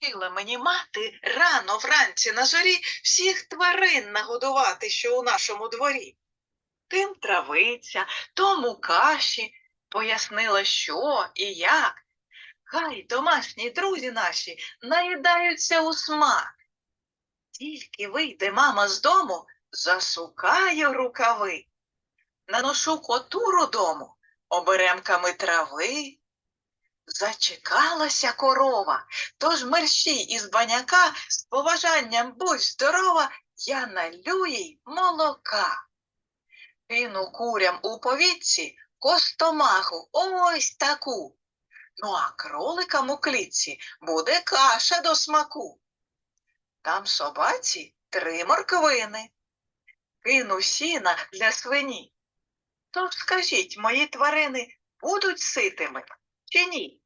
Вчила мені мати рано вранці на зорі всіх тварин нагодувати, що у нашому дворі. Тим травиця, тому каші, пояснила, що і як. Хай домашні друзі наші наїдаються у смак. Тільки вийде мама з дому, засукаю рукави. Наношу коту родому оберемками трави. Зачекалася корова, тож мерщій із баняка з поважанням будь здорова, я налю їй молока. Кину курям у повітці костомаху ось таку. Ну а кроликам у клітці буде каша до смаку. Там собаці три морквини. Кину сіна для свині. Тож скажіть, мої тварини будуть ситими чи ні?